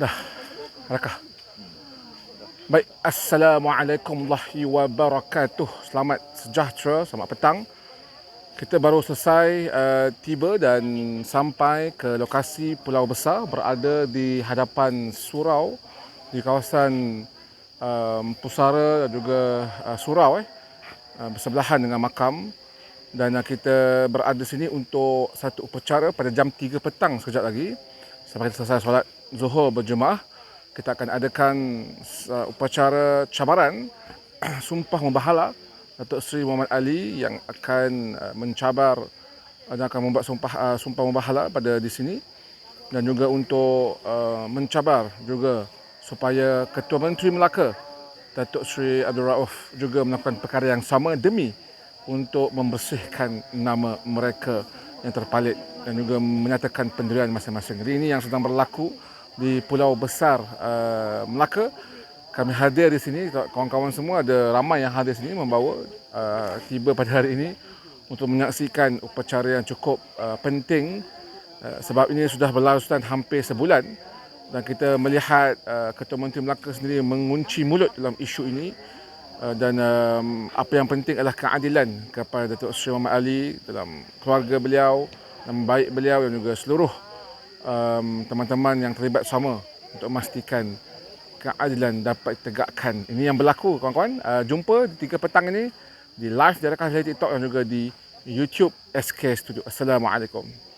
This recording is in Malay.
Dah. Rakah. Baik, Assalamualaikum warahmatullahi wabarakatuh. Selamat sejahtera, selamat petang. Kita baru selesai uh, tiba dan sampai ke lokasi Pulau Besar berada di hadapan surau di kawasan um, Pusara dan juga uh, surau eh uh, bersebelahan dengan makam dan uh, kita berada sini untuk satu upacara pada jam 3 petang sekejap lagi sampai selesai solat Zuhur berjemaah kita akan adakan uh, upacara cabaran sumpah membahala Datuk Seri Muhammad Ali yang akan uh, mencabar dan akan membuat sumpah uh, sumpah membahala pada di sini. Dan juga untuk uh, mencabar juga supaya Ketua Menteri Melaka Datuk Seri Abdul Rauf juga melakukan perkara yang sama demi untuk membersihkan nama mereka yang terpalit dan juga menyatakan pendirian masing-masing. Jadi ini yang sedang berlaku di Pulau Besar uh, Melaka. Kami hadir di sini kawan-kawan semua ada ramai yang hadir sini membawa uh, tiba pada hari ini untuk menyaksikan upacara yang cukup uh, penting. Uh, sebab ini sudah berlangsung hampir sebulan dan kita melihat uh, Ketua Menteri Melaka sendiri mengunci mulut dalam isu ini. Uh, dan um, apa yang penting adalah keadilan kepada Datuk Seri Muhammad Ali dalam keluarga beliau baik beliau dan juga seluruh um, teman-teman yang terlibat sama untuk memastikan keadilan dapat ditegakkan. Ini yang berlaku kawan-kawan. Uh, jumpa di 3 petang ini di live di rakan saya TikTok dan juga di YouTube SK Studio. Assalamualaikum.